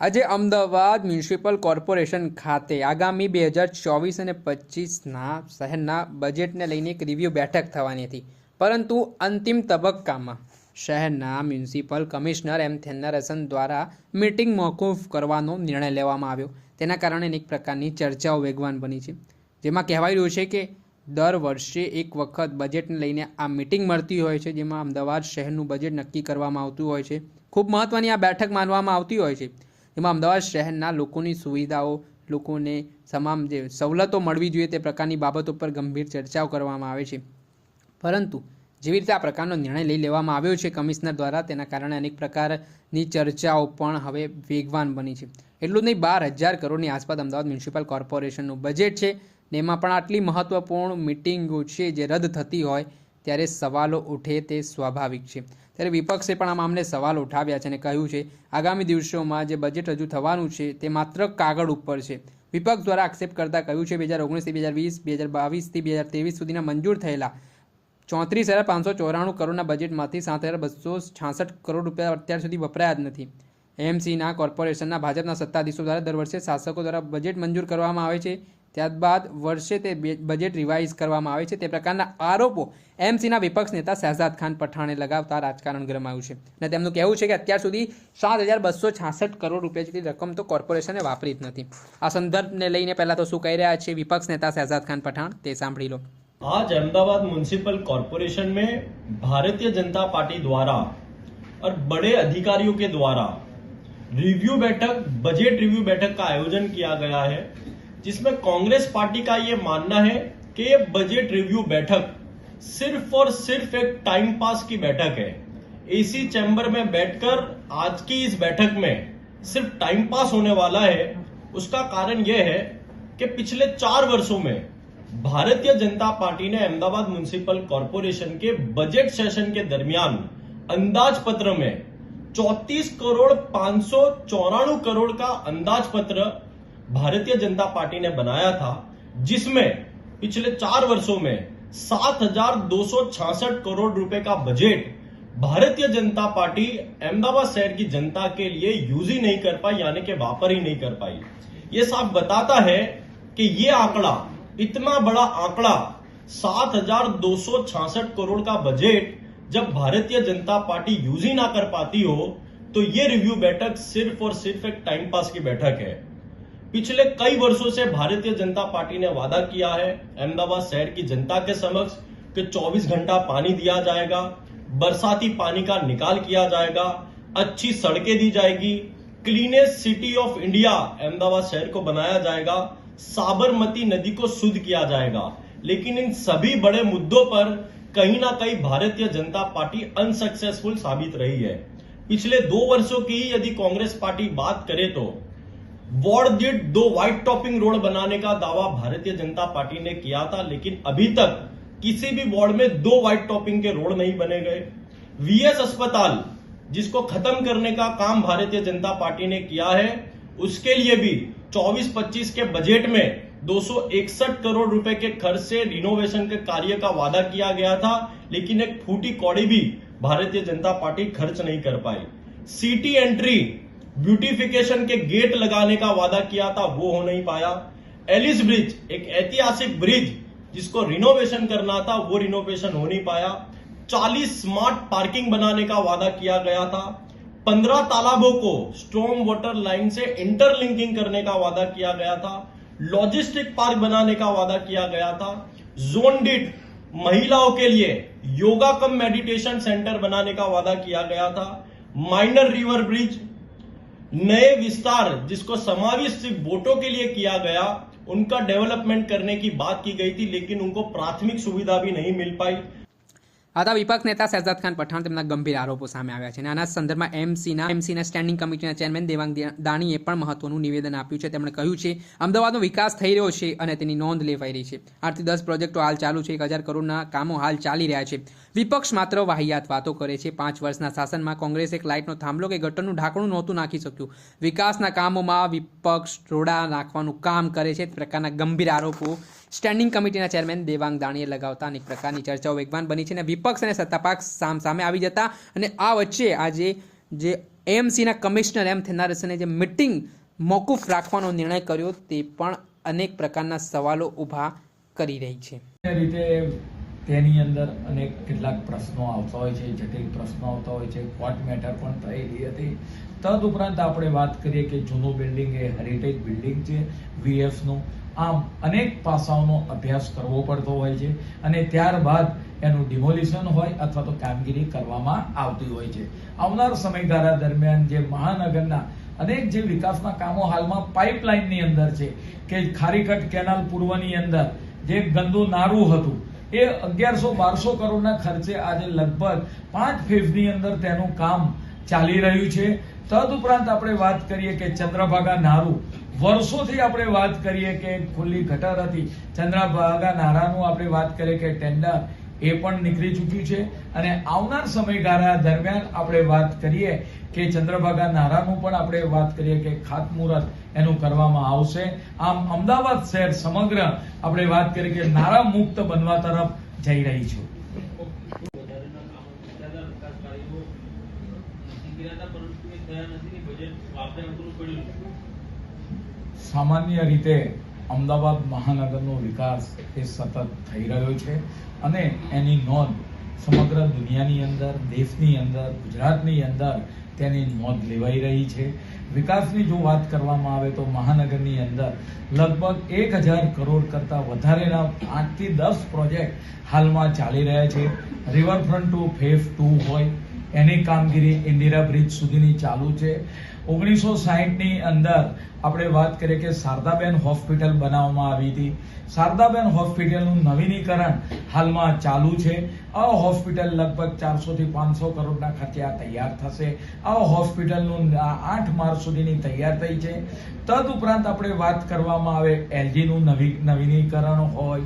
આજે Ahmedabad municipal corporation ખાતે આગામી બે હજાર ચોવીસ અને પચીસના શહેરના બજેટને લઈને એક રિવ્યૂ બેઠક થવાની હતી. પરંતુ અંતિમ તબક્કામાં શહેરના મ્યુનિસિપલ કમિશનર એમ થેન્નારસન દ્વારા મિટિંગ મોકૂફ કરવાનો નિર્ણય લેવામાં આવ્યો. તેના કારણે અનેક પ્રકારની ચર્ચાઓ વેગવાન બની છે. જેમાં કહેવાઈ રહ્યું છે કે દર વર્ષે એક વખત બજેટને લઈને આ મિટિંગ મળતી હોય છે, જેમાં અમદાવાદ શહેરનું બજેટ નક્કી કરવામાં આવતું હોય છે. ખૂબ મહત્ત્વની આ બેઠક માનવામાં આવતી હોય છે. એમાં અમદાવાદ શહેરના લોકોની સુવિધાઓ, લોકોને તમામ જે સવલતો મળવી જોઈએ તે પ્રકારની બાબતો પર ગંભીર ચર્ચાઓ કરવામાં આવે છે. પરંતુ જેવી રીતે આ પ્રકારનો નિર્ણય લઈ લેવામાં આવ્યો છે કમિશનર દ્વારા, તેના કારણે અનેક પ્રકારની ચર્ચાઓ પણ હવે વેગવાન બની છે. એટલું જ નહીં, બાર હજાર કરોડની આસપાસ અમદાવાદ મ્યુનિસિપલ કોર્પોરેશનનું બજેટ છે ને એમાં પણ આટલી મહત્ત્વપૂર્ણ મિટિંગો છે જે રદ થતી હોય ત્યારે સવાલો ઉઠે તે સ્વાભાવિક છે. ત્યારે વિપક્ષે પણ આ મામલે સવાલ ઉઠાવ્યા છે અને કહ્યું છે, આગામી દિવસોમાં જે બજેટ રજૂ થવાનું છે, તે માત્ર કાગળ ઉપર છે. વિપક્ષ દ્વારા આક્ષેપ કરતાં કહ્યું છે, બે હજાર ઓગણીસથી બે હજાર વીસ, બે હજાર બાવીસથી બે હજાર ત્રેવીસ સુધીના મંજૂર થયેલા ચોત્રીસ હજાર પાંચસો ચોરાણું કરોડના બજેટમાંથી સાત હજાર બસો છાસઠ કરોડ રૂપિયા અત્યાર સુધી વપરાયા જ નથી. એમસીના કોર્પોરેશનના ભાજપના સત્તાધીશો દ્વારા દર વર્ષે શાસકો દ્વારા બજેટ મંજૂર કરવામાં આવે છે. ત્યારબાદ વર્ષે તે બે- બજેટ રિવાઇઝ કરવામાં આવે છે તે પ્રકારના આરોપો એમસીના વિપક્ષ નેતા શહેજાદ ખાન પઠાણે લગાવતા રાજકારણ ગરમાયું છે અને તેમનું કહેવું છે કે અત્યાર સુધી સાત હજાર બસો છાસઠ કરોડ રૂપિયા જેટલી રકમ તો કોર્પોરેશને વાપરી જ નથી આ સંદર્ભને લઈને પહેલાં તો શું કહી રહ્યા છે વિપક્ષ નેતા શહેજાદ ખાન પઠાણ તે સાંભળી લો आज अहमदाबाद म्युनिसिपल कॉरपोरेशन में भारतीय जनता पार्टी द्वारा और बड़े अधिकारियों के द्वारा रिव्यू बैठक बजट रिव्यू बैठक का आयोजन किया गया है जिसमें कांग्रेस पार्टी का ये मानना है कि ये बजट रिव्यू बैठक सिर्फ़ और सिर्फ़ एक टाइम पास की बैठक है। इसी चैम्बर में बैठकर आज की इस बैठक में सिर्फ़ टाइम पास होने वाला है। उसका कारण यह है कि पिछले चार वर्षों में भारतीय जनता पार्टी ने अहमदाबाद म्युनिसिपल कॉरपोरेशन के बजट सेशन के दरमियान अंदाज पत्र में 34 करोड़ पाँच करोड़ का अंदाज पत्र भारतीय जनता पार्टी ने बनाया था, जिसमें पिछले चार वर्षों में सात हज़ार दो सौ छियासठ करोड़ रुपए का बजट भारतीय जनता पार्टी अहमदाबाद शहर की जनता के लिए यूज़ ही नहीं कर पाई, यानी कि वापर ही नहीं कर पाई। ये साफ़ बताता है कि ये आंकड़ा, इतना बड़ा आंकड़ा सात हज़ार दो सौ छियासठ करोड़ का बजट जब भारतीय जनता पार्टी यूज़ ही ना कर पाती हो तो ये रिव्यू बैठक सिर्फ़ और सिर्फ़ एक टाइम पास की बैठक है। पिछले कई वर्षों से भारतीय जनता पार्टी ने वादा किया है, अहमदाबाद शहर की जनता के समक्ष कि 24 घंटा पानी दिया जाएगा, बरसाती पानी का निकाल किया जाएगा, अच्छी सड़कें दी जाएगी cleanest city of India Ahmedabad शहर को बनाया जाएगा, साबरमती नदी को शुद्ध किया जाएगा। लेकिन इन सभी बड़े मुद्दों पर कहीं ना कहीं भारतीय जनता पार्टी अनसक्सेसफुल साबित रही है। पिछले दो वर्षों की यदि कांग्रेस पार्टी बात करे तो दीठ दो व्हाइट टॉपिंग रोड बनाने का दावा भारतीय जनता पार्टी ने किया था, लेकिन अभी तक किसी भी वार्ड में दो व्हाइट टॉपिंग के रोड नहीं बने गए। वीएस अस्पताल, जिसको खत्म करने का काम भारतीय जनता पार्टी ने किया है, उसके लिए भी 24-25 के बजट में 261 करोड़ रुपए के खर्च से रिनोवेशन के कार्य का वादा किया गया था, लेकिन एक फूटी कौड़ी भी भारतीय जनता पार्टी खर्च नहीं कर पाई। सिटी एंट्री ब्यूटिफिकेशन के गेट लगाने का वादा किया था, वो हो नहीं पाया। एलिस ब्रिज, एक ऐतिहासिक ब्रिज जिसको रिनोवेशन करना था, वो रिनोवेशन हो नहीं पाया। 40 स्मार्ट पार्किंग बनाने का वादा किया गया था। 15 तालाबों को स्ट्रॉन्ग वाटर लाइन से इंटरलिंकिंग करने का वादा किया गया था। लॉजिस्टिक पार्क बनाने का वादा किया गया था। जोन डिट महिलाओं के लिए योगा कम मेडिटेशन सेंटर बनाने का वादा किया गया था। माइनर रिवर ब्रिज नए विस्तार जिसको समाविष्ट वोटों के लिए किया गया उनका डेवलपमेंट करने की बात की गई थी लेकिन उनको प्राथमिक सुविधा भी नहीं मिल पाई આ તો વિપક્ષ નેતા શહેજાદ ખાન પઠાણ તેમના ગંભીર આરોપો સામે આવ્યા છે અને આના સંદર્ભમાં એમસીના એમસીના સ્ટેન્ડિંગ કમિટીના ચેરમેન દેવાંગ દાણીએ પણ મહત્વનું નિવેદન આપ્યું છે તેમણે કહ્યું છે અમદાવાદનો વિકાસ થઈ રહ્યો છે અને તેની નોંધ લેવાઈ રહી છે આઠથી દસ પ્રોજેક્ટો હાલ ચાલુ છે એક હજાર કરોડના કામો હાલ ચાલી રહ્યા છે વિપક્ષ માત્ર વાહિયાત વાતો કરે છે. પાંચ વર્ષના શાસનમાં કોંગ્રેસ એક લાઇટનો થાંભલો કે ગટરનું ઢાંકણું નહોતું નાખી શક્યું. વિકાસના કામોમાં વિપક્ષ રોડા નાખવાનું કામ કરે છે. પ્રકારના ગંભીર આરોપો સ્ટેન્ડિંગ કમિટીના ચેરમેન દેવાંગ દાણીએ લગાવતા અનેક પ્રકારની ચર્ચાઓ વેગવાન બની છે અને વિપક્ષ અને સામ સામે આવી જતા અને આ વચ્ચે આજે જે એએમસીના કમિશનર એમ થેનારસને જે મિટિંગ મોકૂફ રાખવાનો નિર્ણય કર્યો તે પણ અનેક પ્રકારના સવાલો ઊભા કરી રહી છે. તેની અંદર અનેક કેટલાક પ્રશ્નો આવતા હોય છે, જટિલ પ્રશ્નો આવતા હોય છે કોર્ટ મેટર પણ થયેલી હતી. તદ ઉપરાંત આપણે વાત કરીએ કે જૂનું બિલ્ડિંગ એ હેરિટેજ બિલ્ડિંગ છે વીએફનું આમ અનેક પાસાઓનો અભ્યાસ કરવો પડતો હોય છે અને ત્યારબાદ એનું ડિમોલિશન હોય અથવા તો કામગીરી કરવામાં આવતી હોય છે. આવનાર સમયગાળા દરમિયાન જે મહાનગરના અનેક જે વિકાસના કામો હાલમાં પાઇપલાઇનની અંદર છે, કે ખારીકટ કેનાલ પૂર્વની અંદર જે ગંદુ નારું હતું એ અગિયારસો બારસો કરોડના ખર્ચે આજે લગભગ પાંચ ફેઝની અંદર તેનું કામ ચાલી રહ્યું છે. તદ ઉપરાંત આપણે વાત કરીએ કે ચંદ્રભાગા નારું વર્ષોથી આપણે વાત કરીએ કે ખુલ્લી ગટર હતી. ચંદ્રભાગા નારાનું આપણે વાત કરીએ કે ટેન્ડર એ પણ નીકળી ચૂક્યું છે. અને આવનાર સમયગાળા દરમિયાન આપણે વાત કરીએ કે ચંદ્રભાગા નારાનું પણ આપણે વાત કરીએ કે ખાતમુહૂર્ત એનું કરવામાં આવશે. આમ અમદાવાદ શહેર સમગ્ર આપણે વાત કરીએ કે નારા મુક્ત બનવા તરફ જઈ રહી છે. સામાન્ય રીતે અમદાવાદ મહાનગરનો વિકાસ એ સતત થઈ રહ્યો છે અને એની નોંધ સમગ્ર દુનિયાની અંદર, દેશની અંદર, ગુજરાતની અંદર તેની નોંધ લેવાઈ રહી છે. વિકાસની જો વાત કરવામાં આવે તો મહાનગરની અંદર લગભગ એક હજાર કરોડ કરતાં વધારેના આઠથી દસ પ્રોજેક્ટ હાલમાં ચાલી રહ્યા છે. રિવરફ્રન્ટ ટુ ફેઝ ટુ હોય. એની કામગીરી ઇન્દિરા બ્રિજ સુધીની ચાલુ છે. ઓગણીસો સાહીઠની અંદર આપણે વાત કરીએ કે શારદાબેન હોસ્પિટલ બનાવવામાં આવી હતી. શારદાબેન હોસ્પિટલનું નવીનીકરણ હાલમાં ચાલુ છે. આ હોસ્પિટલ લગભગ ચારસોથી પાંચસો કરોડના ખર્ચે તૈયાર થશે. આ હોસ્પિટલનું આઠ માર્ચ સુધીની તૈયાર થઈ છે. તદ ઉપરાંત આપણે વાત કરવામાં આવે એલજીનું નવી નવીનીકરણ હોય.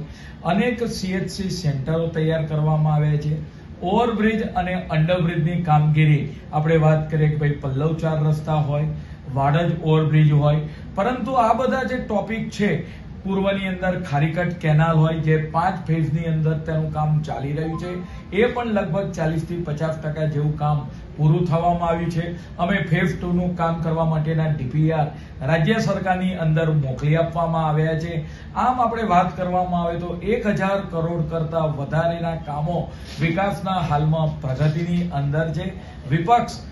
અનેક સીએચસી સેન્ટરો તૈયાર કરવામાં આવે છે. ઓવરબ્રિજ અને અંડરબ્રિજની કામગીરી. આપણે વાત કરીએ કે ભાઈ પલ્લવ ચાર રસ્તા હોય, વાડજ ઓવરબ્રિજ હોય, પરંતુ આ બધા જે ટોપિક છે, પૂર્વની અંદર ખારીકટ કેનાલ હોય, જે પાંચ ફેઝની અંદર તેનું કામ ચાલી રહ્યું છે, એ પણ લગભગ ચાલીસથી પચાસ ટકા જેવું કામ પૂરું થવામાં આવ્યું છે. અમે ફેઝ ટુનું કામ કરવા માટેના ડીપીઆર રાજ્ય સરકારની અંદર મોકલી આપવામાં આવ્યા છે. આમ આપણે વાત કરવામાં આવે તો એક હજાર કરોડ કરતા વધારેના કામો વિકાસના હાલમાં પ્રગતિની અંદર છે. વિપક્ષ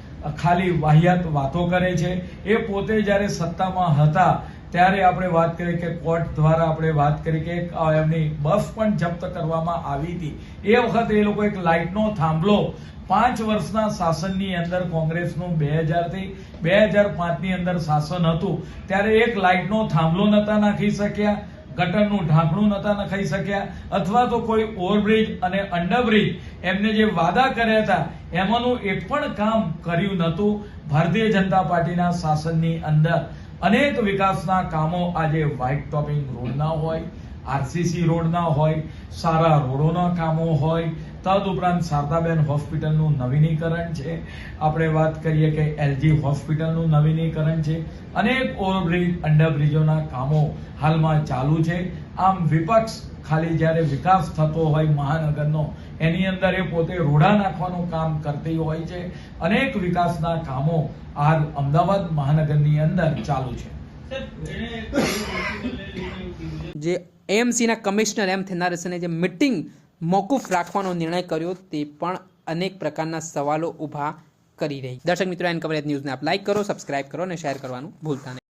ખાલી વાહિયાત વાતો કરે છે. એ પોતે જ્યારે સત્તામાં હતા ત્યારે આપણે વાત કરી કે કોર્ટ દ્વારા આપણે વાત કરી કે એમની બસ પણ જપ્ત કરવામાં આવી હતી. એ વખતે એ લોકો એક લાઇટનો થાંભલો પાંચ વર્ષના શાસનની અંદર કોંગ્રેસનું બે હજારથી બે હજાર પાંચની અંદર શાસન હતું. ત્યારે એક લાઇટનો થાંભલો નહોતા નાખી શક્યા, ગટરનું ઢાંકણું નહોતા નખાઈ શક્યા, અથવા તો કોઈ ઓવરબ્રિજ અને અંડરબ્રિજ એમને જે વાદા કર્યા હતા, એમાંનું એક પણ કામ કર્યું નહોતું ભારતીય જનતા પાર્ટીના શાસનની અંદર. અનેક વિકાસના કામો આજે વ્હાઇટ ટોપિંગ રોડના હોય આરસીસી રોડના હોય, સારા રોડોના કામો હોય તદ ઉપરાંત શારદાબેન હોસ્પિટલનું નવીનીકરણ છે. આપણે વાત કરીએ કે એલજી હોસ્પિટલનું નવીનીકરણ છે. અનેક ઓવરબ્રિજ અંડરબ્રિજોના કામો હાલમાં ચાલુ છે. આમ વિપક્ષ ખાલી જ્યારે વિકાસ થતો હોય મહાનગરનો એની અંદર એ પોતે રોડા નાખવાનું કામ કરતી હોય છે. અનેક વિકાસના કામો હાલ અમદાવાદ મહાનગરની અંદર ચાલુ છે. જે એએમસીના કમિશનર એમ થનારસને જે મિટિંગ મોકૂફ રાખવાનો નિર્ણય કર્યો તે પણ અનેક પ્રકારના સવાલો ઊભા કરી રહી. દર્શક મિત્રો એન કવરેજ ન્યૂઝને આપ લાઇક કરો સબસ્ક્રાઇબ કરો અને શેર કરવાનું ભૂલતા નહીં.